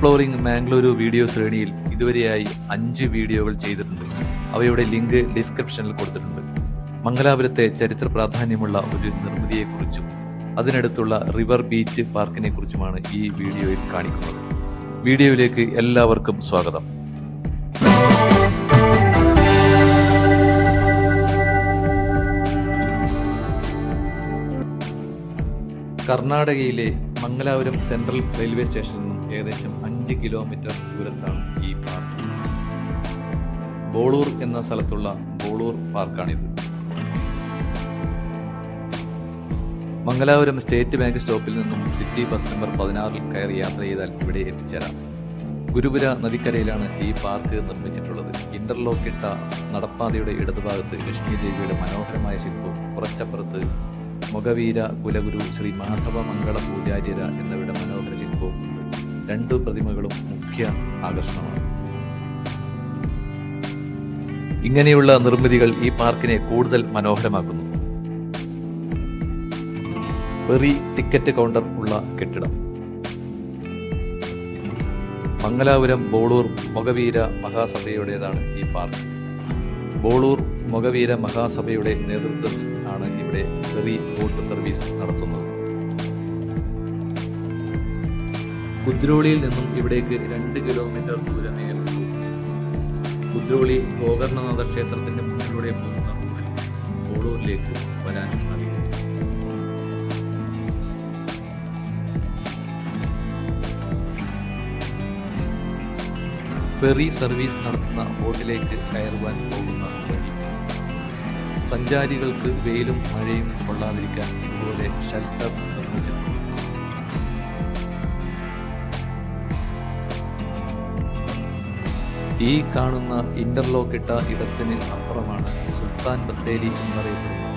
Exploring Mangaluru video ശ്രേണിയിൽ ഇതുവരെയായി അഞ്ച് വീഡിയോകൾ ചെയ്തിട്ടുണ്ട്. അവയുടെ ലിങ്ക് ഡിസ്ക്രിപ്ഷനിൽ കൊടുത്തിട്ടുണ്ട്. മംഗലാപുരത്തെ ചരിത്ര പ്രാധാന്യമുള്ള ഒരു നിർമ്മിതിയെക്കുറിച്ചും അതിനടുത്തുള്ള റിവർ ബീച്ച് പാർക്കിനെ കുറിച്ചുമാണ് ഈ വീഡിയോയിൽ കാണിക്കുന്നത്. വീഡിയോയിലേക്ക് എല്ലാവർക്കും സ്വാഗതം. കർണാടകയിലെ മംഗലാപുരം സെൻട്രൽ റെയിൽവേ സ്റ്റേഷനിൽ നിന്നും ഏകദേശം കിലോമീറ്റർ ദൂരത്താണ് ഈ പാർക്ക്. ബോളൂർ എന്ന സ്ഥലത്തുള്ള ബോളൂർ പാർക്കാണിത്. മംഗലാപുരം സ്റ്റേറ്റ് ബാങ്ക് സ്റ്റോപ്പിൽ നിന്നും സിറ്റി ബസ് നമ്പർ പതിനാറിൽ കയറി യാത്ര ചെയ്താൽ ഇവിടെ എത്തിച്ചേരാം. ഗുരുപുര നദിക്കരയിലാണ് ഈ പാർക്ക് നിർമ്മിച്ചിട്ടുള്ളത്. ഇന്റർലോക്ക് ഇട്ട നടപ്പാതയുടെ ഇടതുഭാഗത്ത് ലക്ഷ്മി ദേവിയുടെ മനോഹരമായ ശില്പവും കുറച്ചപ്പുറത്ത് മുഖവീര കുലഗുരു ശ്രീ മാധവ മംഗള പൂജാര്യര എന്നിവരുടെ മനോഹര ശില്പവും ഉണ്ട്. രണ്ടു പ്രതിമകളും മുഖ്യ ആകർഷണമാണ്. ഇങ്ങനെയുള്ള നിർമ്മിതികൾ ഈ പാർക്കിനെ കൂടുതൽ മനോഹരമാക്കുന്നു. വെറി ടിക്കറ്റ് കൗണ്ടർ ഉള്ള കെട്ടിടം. മംഗലാപുരം ബോളൂർ മൊഗവീര മഹാസഭയുടേതാണ് ഈ പാർക്ക്. ബോളൂർ മൊഗവീര മഹാസഭയുടെ നേതൃത്വത്തിൽ ആണ് ഇവിടെ വെറി ബോട്ട് സർവീസ് നടത്തുന്നത്. കുദ്രോളിയിൽ നിന്നും ഇവിടേക്ക് രണ്ട് കിലോമീറ്റർ ദൂരമേ ഉള്ളൂ കുദ്രോളി ഗോകർണനാഥ ക്ഷേത്രത്തിന്റെ മുന്നിലൂടെ പോകുന്ന ഓളൂരിലേക്ക് വരാൻ സാധിക്കും ഫെറി സർവീസ് നടത്തുന്ന ബോട്ടിലേക്ക് കയറുവാൻ പോകുന്ന വഴി. സഞ്ചാരികൾക്ക് വെയിലും മഴയും കൊള്ളാതിരിക്കാൻ ഇതുപോലെ ഷെൽട്ടർ ഈ കാണുന്ന ഇന്റർലോക്ക് ഇട്ട ഇടത്തിന് അപ്പുറമാണ് സുൽത്താൻ ബത്തേരി എന്നറിയപ്പെടുന്ന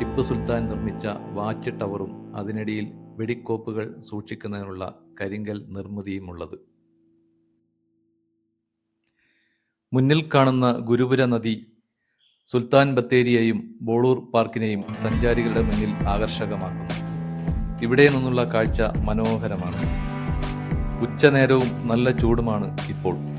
ടിപ്പു സുൽത്താൻ നിർമ്മിച്ച വാച്ച് ടവറും അതിനിടയിൽ വെടിക്കോപ്പുകൾ സൂക്ഷിക്കുന്നതിനുള്ള കരിങ്കൽ നിർമ്മിതിയുമുള്ളത്. മുന്നിൽ കാണുന്ന ഗുരുപുര നദി സുൽത്താൻ ബത്തേരിയെയും ബോളൂർ പാർക്കിനെയും സഞ്ചാരികളുടെ മുന്നിൽ ആകർഷകമാക്കുന്നു. ഇവിടെ നിന്നുള്ള കാഴ്ച മനോഹരമാണ്. ഉച്ചനേരവും നല്ല ചൂടുമാണ് ഇപ്പോൾ.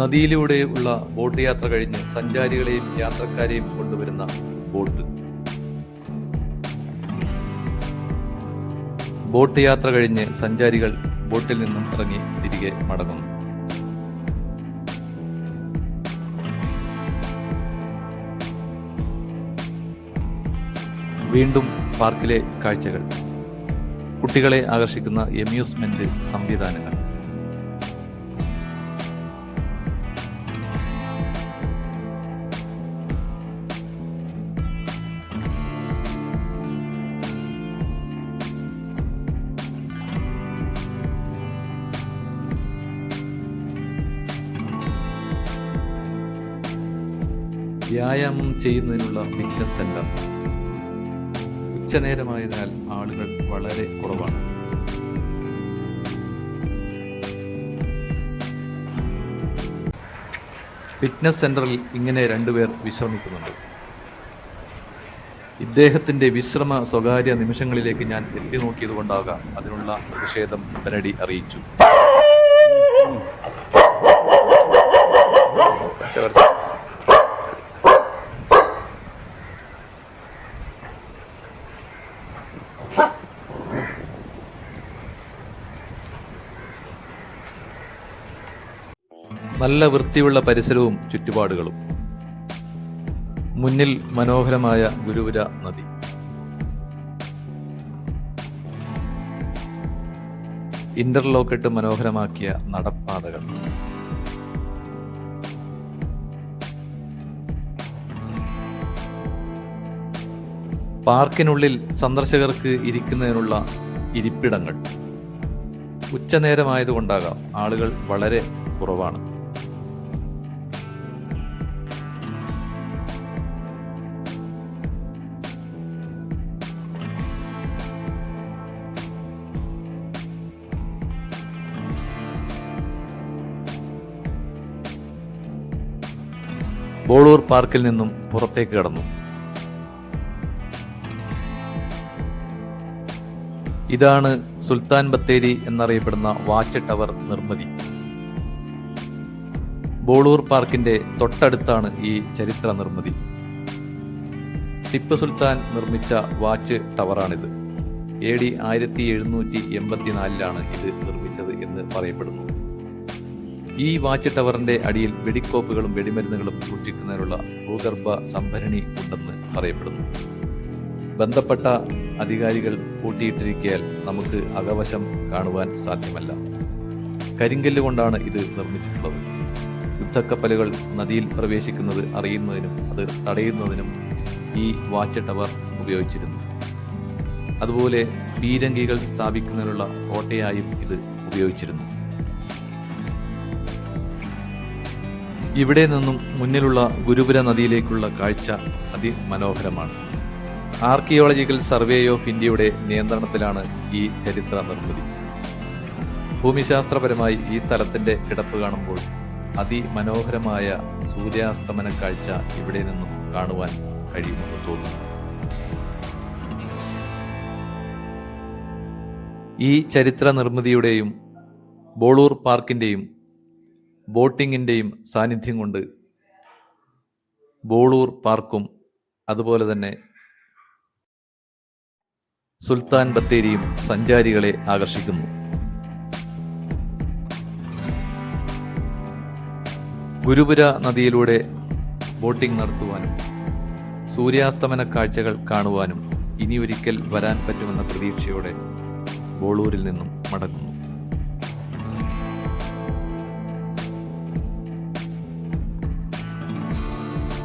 നദിയിലൂടെയുള്ള ബോട്ട് യാത്ര കഴിഞ്ഞ് സഞ്ചാരികളെയും യാത്രക്കാരെയും കൊണ്ടുവരുന്ന ബോട്ട്. ബോട്ട് യാത്ര കഴിഞ്ഞ് സഞ്ചാരികൾ ബോട്ടിൽ നിന്നും ഇറങ്ങി തിരികെ മടങ്ങുന്നു. വീണ്ടും പാർക്കിലെ കാഴ്ചകൾ. കുട്ടികളെ ആകർഷിക്കുന്ന എമ്യൂസ്മെന്റ് സംവിധാനങ്ങൾ. വ്യായാമം ചെയ്യുന്നതിനുള്ള ഫിറ്റ്നസ് സെന്റർ ഉച്ചനേരമായതിനാൽ ആളുകൾ വളരെ കുറവാണ് ഫിറ്റ്നസ് സെന്ററിൽ ഇങ്ങനെ രണ്ടുപേർ വിശ്രമിക്കുന്നുണ്ട് ഇദ്ദേഹത്തിന്റെ വിശ്രമ സ്വകാര്യ നിമിഷങ്ങളിലേക്ക് ഞാൻ എത്തി നോക്കിയത് കൊണ്ടാകാം അതിനുള്ള പ്രതിഷേധം ഉടനടി അറിയിച്ചു നല്ല വൃത്തിയുള്ള പരിസരവും ചുറ്റുപാടുകളും. മുന്നിൽ മനോഹരമായ ഗുരുപുര നദി. ഇന്റർലോക്കിട്ട് മനോഹരമാക്കിയ നടപ്പാതകൾ. പാർക്കിനുള്ളിൽ സന്ദർശകർക്ക് ഇരിക്കുന്നതിനുള്ള ഇരിപ്പിടങ്ങൾ. ഉച്ചനേരമായതുകൊണ്ടാകാം ആളുകൾ വളരെ കുറവാണ്. ബോളൂർ പാർക്കിൽ നിന്നും പുറത്തേക്ക് കടന്നു. ഇതാണ് സുൽത്താൻ ബത്തേരി എന്നറിയപ്പെടുന്ന വാച്ച് ടവർ നിർമ്മിതി. ബോളൂർ പാർക്കിന്റെ തൊട്ടടുത്താണ് ഈ ചരിത്ര നിർമ്മിതി. ടിപ്പു സുൽത്താൻ നിർമ്മിച്ച വാച്ച് ടവറാണിത്. എ ഡി ആയിരത്തി എഴുന്നൂറ്റി എൺപത്തിനാലിലാണ് ഇത് നിർമ്മിച്ചത് എന്ന് പറയപ്പെടുന്നു. ഈ വാച്ച് ടവറിന്റെ അടിയിൽ വെടിക്കോപ്പുകളും വെടിമരുന്നുകളും സൂക്ഷിക്കുന്നതിനുള്ള ഭൂഗർഭ സംഭരണി ഉണ്ടെന്ന് പറയപ്പെടുന്നു. ബന്ധപ്പെട്ട അധികാരികൾ കൂട്ടിയിട്ടിരിക്കയാൽ നമുക്ക് അകവശം കാണുവാൻ സാധ്യമല്ല. കരിങ്കല്ല് കൊണ്ടാണ് ഇത് നിർമ്മിച്ചിട്ടുള്ളത്. യുദ്ധക്കപ്പലുകൾ നദിയിൽ പ്രവേശിക്കുന്നത് അറിയുന്നതിനും അത് തടയുന്നതിനും ഈ വാച്ച് ടവർ ഉപയോഗിച്ചിരുന്നു. അതുപോലെ പീരങ്കികൾ സ്ഥാപിക്കുന്നതിനുള്ള കോട്ടയായും ഇത് ഉപയോഗിച്ചിരുന്നു. ഇവിടെ നിന്നും മുന്നിലുള്ള ഗുരുപുര നദിയിലേക്കുള്ള കാഴ്ച അതിമനോഹരമാണ്. ആർക്കിയോളജിക്കൽ സർവേ ഓഫ് ഇന്ത്യയുടെ നിയന്ത്രണത്തിലാണ് ഈ ചരിത്ര നിർമ്മിതി. ഭൂമിശാസ്ത്രപരമായി ഈ സ്ഥലത്തിന്റെ കിടപ്പ് കാണുമ്പോൾ അതിമനോഹരമായ സൂര്യാസ്തമന കാഴ്ച ഇവിടെ നിന്നും കാണുവാൻ കഴിയുമെന്ന് തോന്നുന്നു. ഈ ചരിത്ര നിർമ്മിതിയുടെയും ബോളൂർ പാർക്കിന്റെയും ബോട്ടിങ്ങിന്റെയും സാന്നിധ്യം കൊണ്ട് ബോളൂർ പാർക്കും അതുപോലെ തന്നെ സുൽത്താൻ ബത്തേരിയും സഞ്ചാരികളെ ആകർഷിക്കുന്നു. ഗുരുപുര നദിയിലൂടെ ബോട്ടിംഗ് നടത്തുവാനും സൂര്യാസ്തമന കാഴ്ചകൾ കാണുവാനും ഇനിയൊരിക്കൽ വരാൻ പറ്റുമെന്ന പ്രതീക്ഷയോടെ ബോളൂരിൽ നിന്നും മടങ്ങുന്നു.